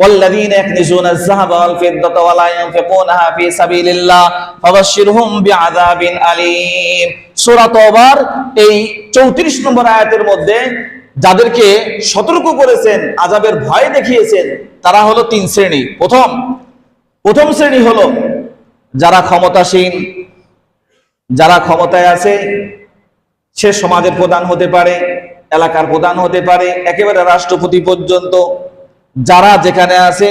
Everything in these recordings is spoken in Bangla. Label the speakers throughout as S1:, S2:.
S1: والذين يكنزون الذهب والفضة ولا ينفقونها في سبيل الله فبشرهم بعذاب أليم সূরা তওবার এই 34 নম্বর আয়াতের মধ্যে যাদেরকে সতর্ক করেছেন আযাবের ভয় দেখিয়েছেন তারা হলো তিন শ্রেণী প্রথম প্রথম শ্রেণী হলো যারা ক্ষমতাসীন যারা ক্ষমতায় আছে সে সমাজের প্রধান হতে পারে এলাকার প্রধান হতে পারে একেবারে রাষ্ট্রপতি পর্যন্ত যারা যেখানে আছে,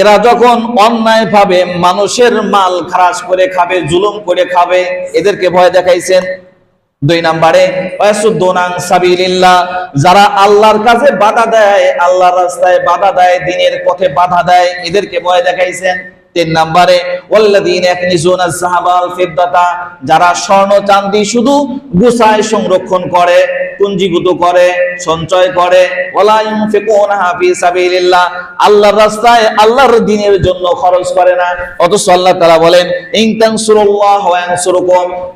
S1: এরা যখন অন্যায় ভাবে, মানুষের মাল খারাজ করে খাবে, জুলুম করে খাবে, এদেরকে ভয় দেখাইছেন। দুই নাম্বারে যারা আল্লাহর কাছে বাধা দেয়, আল্লাহর রাস্তায় বাধা দেয়, দিনের পথে বাধা দেয়, এদেরকে ভয় দেখাইছেন। তিন নম্বরে যারা স্বর্ণ চান্দি শুধু গুছায় সংরক্ষণ করে পুঞ্জীভূত করে, সঞ্চয় করে। আল্লাহর রাস্তায় আল্লাহর দিনের জন্য খরচ করে না। অথচ আল্লাহ তারা বলেন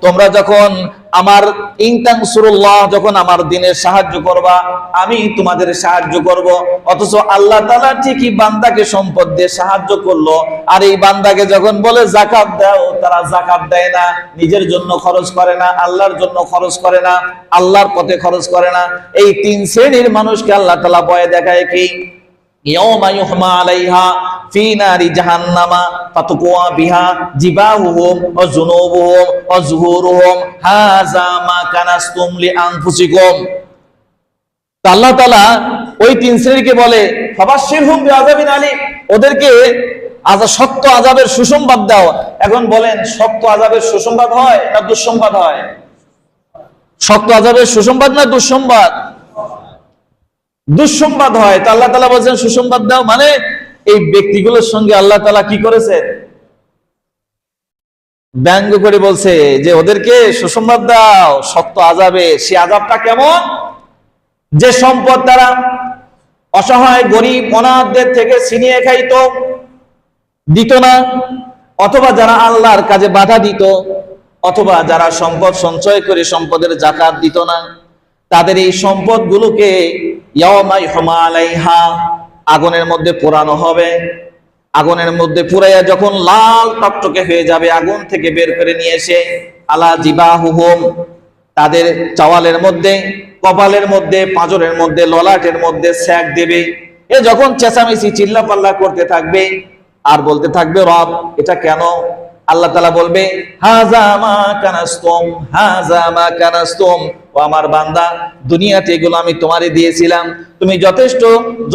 S1: তোমরা যখন আমার ইনতাংসুরুল্লাহ যখন আমার দিনের সাহায্য করবা, আমি তোমাদের সাহায্য করব। অথচ আল্লাহ তালা ঠিকই বান্দাকে সম্পদ দিয়ে সাহায্য করল। আর এই বান্দাকে যখন বলে জাকাত দাও, তারা জাকাত দেয় না, নিজের জন্য খরচ করে না, আল্লাহর জন্য খরচ করে না, আল্লাহর পথে খরচ করে না। এই তিন শ্রেণির মানুষকে আল্লাহ তালা বয়ে দেখায় কি? ইয়মা আলাইহা ওদেরকে আজা, শক্ত আজাবের সুসংবাদ দাও। এখন বলেন, শক্ত আজাবের সুসংবাদ হয় না দুঃসংবাদ হয়? শক্ত আজাবের সুসংবাদ না দুঃসংবাদ? দুঃসংবাদ হয়। তা আল্লাহ তালা বলছেন, সুসংবাদ দাও মানে এই ব্যক্তিগুলোর সঙ্গে আল্লাহ তালা কি করেছে? ব্যঙ্গ করে বলছে যে, ওদেরকে সুসংবাদ দাও, শক্ত আজাবে সে আজাবটা কেমন? যে সম্পদ তারা অসহায়, গরিব, অনাথদের থেকে ছিনিয়ে খাইত, দিত না। অথবা যারা আল্লাহর কাজে বাধা দিত, অথবা যারা সম্পদ সঞ্চয় করে সম্পদের জাকাত দিত না। তাদের এই হুমা আলাইহা আগুনের মধ্যে পোড়ানো হবে। আগুনের মধ্যে পুরাইয়া যখন লাল টকটকে হয়ে যাবে, আগুন থেকে বের করে নিয়ে এসে আলা জিবাহুহুম, তাদের চাওয়ালের মধ্যে, কপালের মধ্যে, পাঁজরের মধ্যে, ললাটের মধ্যে স্যাক দেবে। এ যখন চেঁচামেচি, চিল্লাপাল্লা করতে থাকবে, আর বলতে থাকবে, রব, এটা কেন আল্লাহ তালা বলবে ও আমার বান্দা, দুনিয়াতে এগুলো আমি তোমারে দিয়েছিলাম। তুমি যথেষ্ট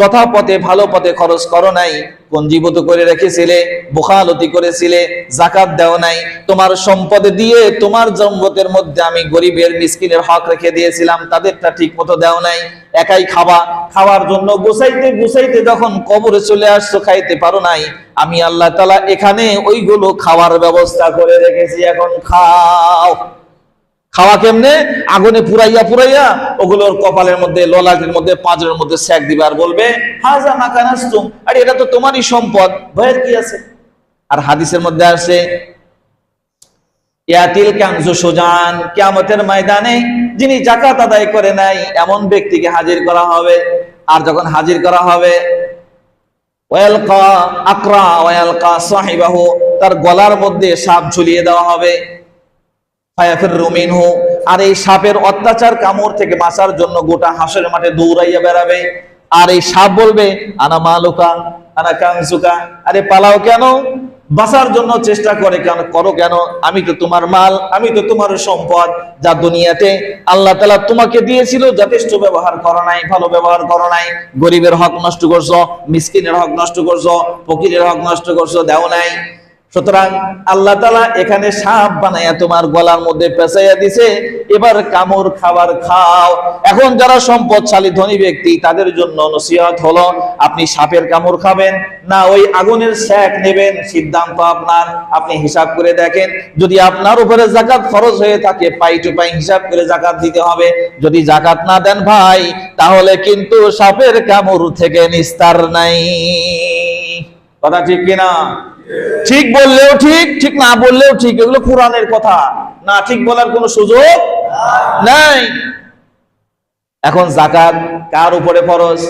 S1: যথাপথে, ভালো পথে খরচ করো নাই। পঞ্জীভূত করে রেখেছিলে, বোখালতি করেছিলে জাকাত দেও নাই, তোমার সম্পদ দিয়ে তোমার জম্বতের মধ্যে আমি গরিবের, মিসকিনের হক রেখে দিয়েছিলাম, তাদেরটা ঠিক মতো দেও নাই, একাই খাওয়া খাওয়ার জন্য গুছাইতে গুছাইতে যখন কবরে চলে আসছো, খাইতে পারো নাই, আমি আল্লাহ তালা এখানে ওইগুলো খাওয়ার ব্যবস্থা করে রেখেছি, এখন খাও। খাওয়া কেমনে? আগুনে পুরাইয়া পুরাইয়া ওগুলোর কপালের মধ্যে, ললাটের মধ্যে, পাঁজরের মধ্যে স্যাক দিবে আর বলবে, হাজা মাকানাস্তুম আরে এটা তো তোমারই সম্পদ, ভয়ের কি আছে? আর হাদিসের মধ্যে আসে ইয়াতিল কাংজু সুজান, কিয়ামতের ময়দানে যিনি জাকাত আদায় করে নাই, এমন ব্যক্তিকে হাজির করা হবে। আর যখন হাজির করা হবে, ওয়ালকা আকরা, ওয়ালকা সাহিবাহু, তার গলার মধ্যে সাপ ঝুলিয়ে দেওয়া হবে। আর এই সাপের অত্যাচার কামড় থেকে বাঁচার জন্য গোটা হাঁসের মাঠে দৌড়াইয়া বেড়াবে। আর এই সাপ বলবে, আনা মালুকা, আনা কাংসুকা আরে পালাও কেন? বাঁচার জন্য চেষ্টা করে কেন, করো কেন? আমি তো তোমার মাল, আমি তো তোমার সম্পদ যা দুনিয়াতে আল্লাহ তালা তোমাকে দিয়েছিল, যথেষ্ট ব্যবহার করো নাই, ভালো ব্যবহার করো নাই। গরিবের হক নষ্ট করছ, মিসকিনের হক নষ্ট করছ, ফকিরের হক নষ্ট করছ, দেও নাই। সুতরাং আল্লাহ তালা এখানে সাপ বানাইয়া তোমার গলার মধ্যে পেঁচাইয়া দিছে, এবার কামড় খাবার খাও। এখন যারা সম্পদশালী, ধনী ব্যক্তি, তাদের জন্য নসিহত হলো, আপনি সাপের কামড় খাবেন, না ওই আগুনের স্যাক নেবেন, সিদ্ধান্ত আপনার। আপনি হিসাব করে দেখেন, যদি আপনার উপরে জাকাত ফরজ হয়ে থাকে, পাই টু পাই হিসাব করে জাকাত দিতে হবে। যদি জাকাত না দেন ভাই, তাহলে কিন্তু সাপের কামড় থেকে নিস্তার নাই। কথা ঠিক কিনা? ঠিক বললেও ঠিক ঠিক না বললেও ঠিক, এগুলো কোরআনের কথা। না ঠিক বলার কোনো সুযোগ নাই। এখন জাকাত কার উপরে ফরজ?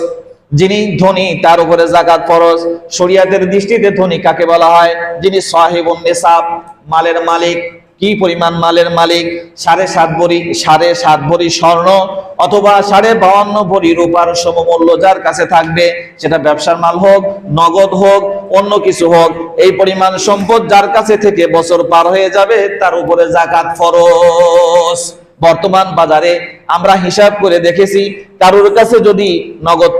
S1: যিনি ধনী, তার উপরে জাকাত ফরজ। শরিয়াতের দৃষ্টিতে ধনী কাকে বলা হয়? যিনি সাহেবুন নেসাব, মালের মালিক। কি পরিমাণ মালের মালিক? সাড়ে সাত ভরি, সাড়ে সাত ভরি স্বর্ণ অথবা সাড়ে বাউান্ন ভরি রূপার সমমূল্য যার কাছে থাকবে, সেটা ব্যবসার মাল হোক, নগদ হোক অন্য কিছু হোক, এই পরিমাণ সম্পদ যার কাছে থেকে বছর পার হয়ে যাবে, তার উপরে জাকাত ফরজ। বর্তমান বাজারে আমরা হিসাব করে দেখেছি, কারোর কাছে যদি নগদ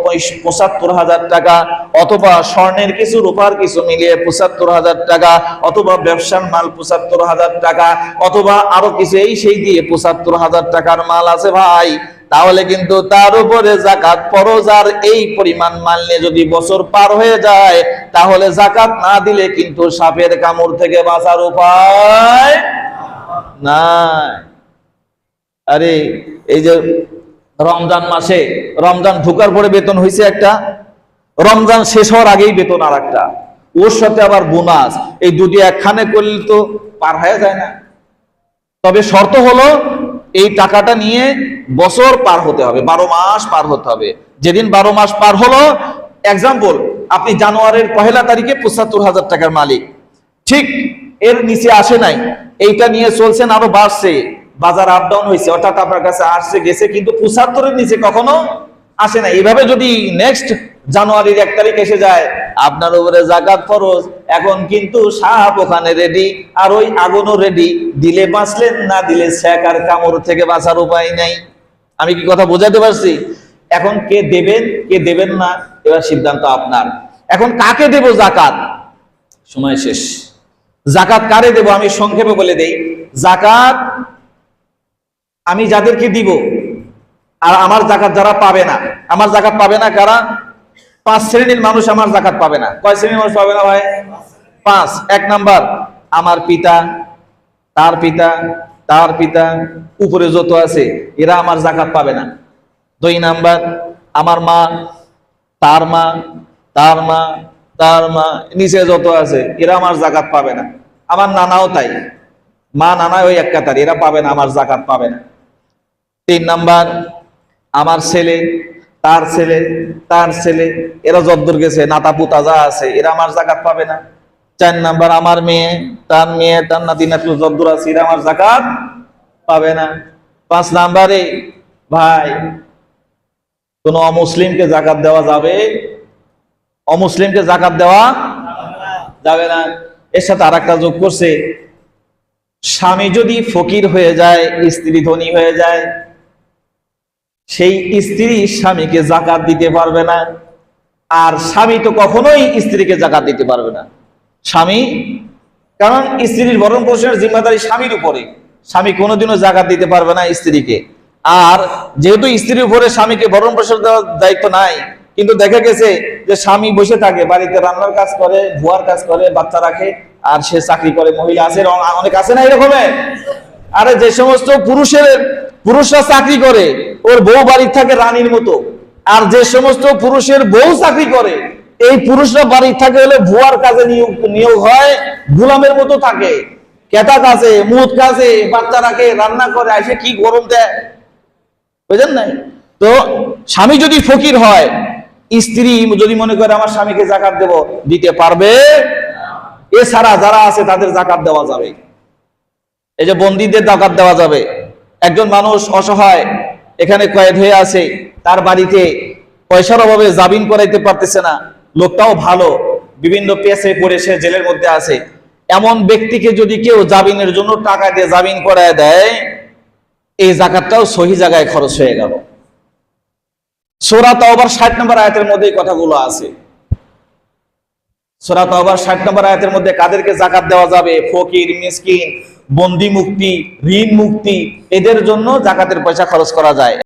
S1: পঁচাত্তর হাজার টাকা অথবা স্বর্ণের কিছু রূপার কিছু মিলিয়ে পঁচাত্তর হাজার টাকা অথবা ব্যবসার মাল পঁচাত্তর হাজার টাকা অথবা আরও কিছু এই সেই দিয়ে পঁচাত্তর হাজার টাকার মাল আছে ভাই, তাহলে কিন্তু তার উপরে জাকাত ফরজ আর এই পরিমাণ মাল নিয়ে যদি বছর পার হয়ে যায়, তাহলে জাকাত না দিলে কিন্তু সাপের কামড় থেকে বাঁচার উপায় নাই। আরে, এই যে রমজান মাসে, রমজান ঢুকার পরে বেতন হয়েছে একটা, রমজান শেষ হওয়ার আগেই বেতন আর একটা ওর সাথে আবার বোনাস। এই দুটি একখানে করলে তো পার হয়ে যায় না। তবে শর্ত হলো, এই টাকাটা নিয়ে বছর পার হতে হবে, বারো মাস পার হতে হবে। যেদিন বারো মাস পার হলো এক্সাম্পল আপনি জানুয়ারির পহেলা তারিখে পঁচাত্তর হাজার টাকার মালিক। ঠিক, এর নিচে আসে নাই। এইটা নিয়ে চলছেন আরও বাড়ছে। বাজার আপ ডাউন হয়েছে অর্থাৎ আপনার কাছে আসছে, গেছে, কিন্তু পঁচাত্তরের নিচে কখনো আসে না। এভাবে যদি নেক্সট জানুয়ারির এক তারিখ এসে যায়, আপনার উপরে জাকাত ফরজ। এখন কিন্তু সাহাব ওখানে রেডি আর ওই আগুনও রেডি দিলে বাঁচলেন না, দিলে স্যাক আর কামড় থেকে বাঁচার উপায় নাই। আমি কি কথা বোঝাতে পারছি? এখন কে দেবেন কে দেবেন না, এবার সিদ্ধান্ত আপনার। এখন কাকে দেব জাকাত? সময় শেষ। জাকাত কারে দেব? আমি সংক্ষেপে বলে দেই। জাকাত আমি যাদেরকে দিব, আর আমার জাকাত যারা পাবে না, আমার জাকাত পাবে না কারা? পাঁচ শ্রেণির মানুষ আমার জাকাত পাবে না। কয় শ্রেণির মানুষ পাবে না ভাই? পাঁচ। এক নাম্বার, আমার পিতা, তার পিতা তার পিতা, উপরে যত আছে, এরা আমার জাকাত পাবে না। দুই নাম্বার, আমার মা, তার মা তার মা তার মা, নিচে যত আছে, এরা আমার জাকাত পাবে না। আমার নানাও তাই। মা, নানা ওই এক কাতার, এরা পাবে না, আমার জাকাত পাবে না। তিন নাম্বার, আমার ছেলে, তার ছেলে তার ছেলে, এরা যদ্দূর গেছে, নাতা পুতা যা আছে, এরা আমার জাকাত পাবে না। চার নাম্বার, আমার মেয়ে, তার মেয়ে, তার নাতি নাতু যদ্দূর আছে, এরা আমার জাকাত পাবে না। পাঁচ নাম্বারে, ভাই, কোন অমুসলিমকে জাকাত দেওয়া যাবে? অমুসলিমকে জাকাত দেওয়া যাবে না। এর সাথে আর একটা যোগ করছে, স্বামী যদি ফকির হয়ে যায়, স্ত্রী ধনী হয়ে যায় সেই স্ত্রী স্বামীকে জাকাত দিতে পারবে না। আর স্বামী তো কখনোই স্ত্রীকে জাকাত দিতে পারবে না। স্বামী, কারণ স্ত্রীর ভরণ পোষণের জিম্মাদারি স্বামীর উপরে। স্বামী কোনোদিনও জাকাত দিতে পারবে না স্ত্রীকে। আর যেহেতু স্ত্রীর উপরে স্বামীকে ভরণ পোষণ দেওয়ার দায়িত্ব নাই, কিন্তু দেখা গেছে যে স্বামী বসে থাকে, বাড়িতে রান্নার কাজ করে, ভুয়ার কাজ করে, বাচ্চা রাখে, আর সে চাকরি করে, মহিলা আছে, অনেক আছে না এরকমের আরে যে সমস্ত পুরুষের, পুরুষরা চাকরি করে, ওর বউ বাড়ির থাকে রানীর মতো। আর যে সমস্ত পুরুষের বউ চাকরি করে, এই পুরুষরা বাড়ির থাকে হলে ভুয়ার কাজে নিয়োগ নিয়োগ হয়, গুলামের মতো থাকে। কেতা কাছে মুদ কাছে বাচ্চা রাখে, রান্না করে, এসে কি গরম দেয়? বুঝলেন নাই? তো স্বামী যদি ফকির হয়, স্ত্রী যদি মনে করে আমার স্বামীকে জাকাত দেব, দিতে পারবে? এছাড়া যারা আছে তাদের জাকাত দেওয়া যাবে। এই যে বন্দীদের জাকাত দেওয়া যাবে। একজন মানুষ অসহায়, এখানে কয়েদ হয়ে আছে, তার বাড়িতে পয়সার অভাবে জামিন করাইতে পারতেছে না। লোকটাও ভালো, বিভিন্ন পেশে পড়ে সে জেলের মধ্যে আছে। এমন ব্যক্তিকে যদি কেউ জামিনের জন্য টাকা দিয়ে জামিন করায় দেয়, এই জাকাতটাও সহি জায়গায় খরচ হয়ে গেল। সোরা তাওবার ষাট নম্বর আয়াতের মধ্যে কথাগুলো আছে। সূরা তওবার 60 নম্বর আয়াতের মধ্যে কাদেরকে জাকাত দেওয়া যাবে? ফকির, মিসকিন বন্দি মুক্তি ঋণ মুক্তি এদের জন্য জাকাতের পয়সা খরচ করা যায়।